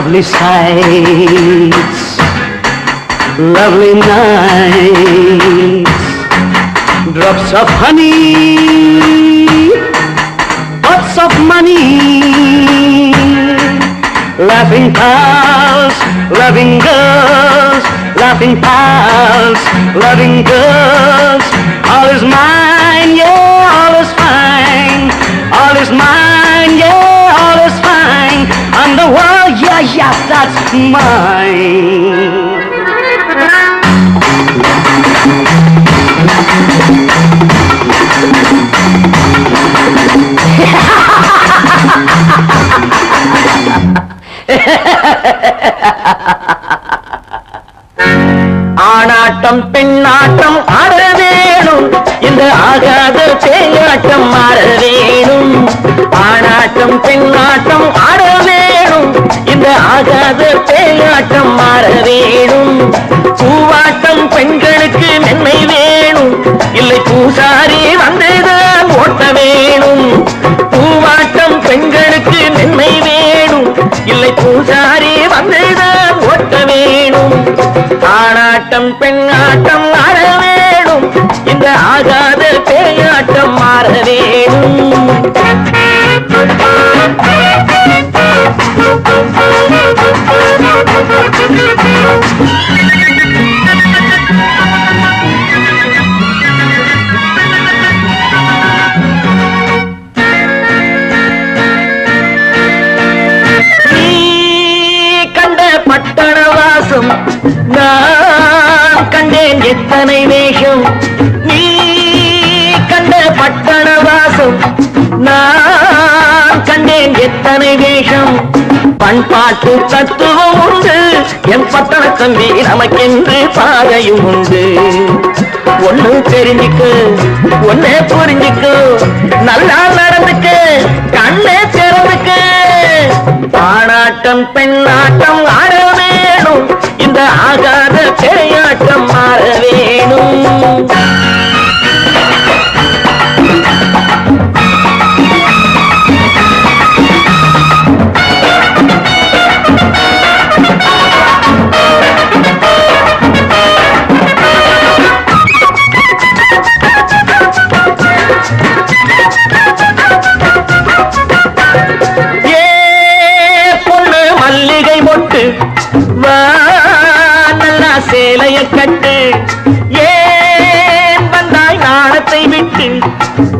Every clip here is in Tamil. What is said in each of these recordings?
lovely sights, lovely nights, drops of honey, pots of money, laughing pals, loving girls, laughing pals, loving girls. All is mine, yeah, all is fine. That's ஆணாட்டம் பெண்ணாட்டம் ஆட வேணும் இந்த ஆகாத பேயாட்டம் ஆட வேணும் ஆணாட்டம் பெண்ணாட்டம் ஆட வேணும் இந்த ஆகாத பேயாட்டம் மாற வேணும். பூவாட்டம் பெண்களுக்கு மென்மை வேணும். இல்லை பூசாரி வந்துதான் ஓட்ட வேணும். பூவாட்டம் பெண்களுக்கு மென்மை வேணும். இல்லை பூசாரி வந்துதான் ஓட்ட வேணும். ஆணாட்டம் பெண்ணாட்டம் மாற வேணும். இந்த ஆகாத பேயாட்டம் மாற வேணும். Thank you. நான் கண்டேன் எத்தனை வேஷம் நீ கண்ட பட்டண வாசம். நான் கண்டேன் எத்தனை வேஷம். பண்பாட்டு தத்துவம் உண்டு. என் பட்டண தம்பி நமக்கென்று பாதையும் உண்டு. ஒண்ணு தெரிஞ்சுக்கு ஒன்னே புரிஞ்சுக்கு. நல்லா நடந்துக்கு கண்ணே திறந்துக்கு. ஆணாட்டம் பெண்ணாட்டம் ஆட வேணும் இந்த ஆகாத பேயாட்டம் மாற வேணும். சேலைய கட்டு ஏன் வந்தாய் நாணத்தை விட்டு?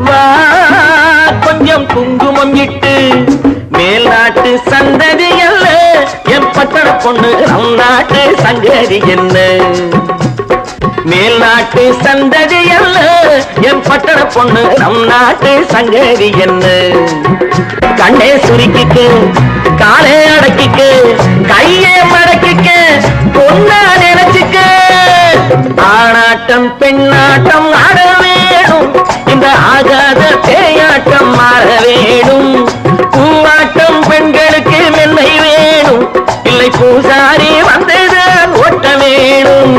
வா கொஞ்சம் குங்குமம் இட்டு. மேல் நாட்டு சந்ததி அல்ல என் பட்டண பொண்ணு நம் நாட்டு சங்கதி என்ன? மேல் நாட்டு சந்ததி அல்ல என் பட்டண பொண்ணு நம் நாட்டு சங்கதி என்ன? கண்ணே சுருக்கிக்கு காலே அடக்கிக்கு மாறி வந்தது ஓட்ட வேணும்.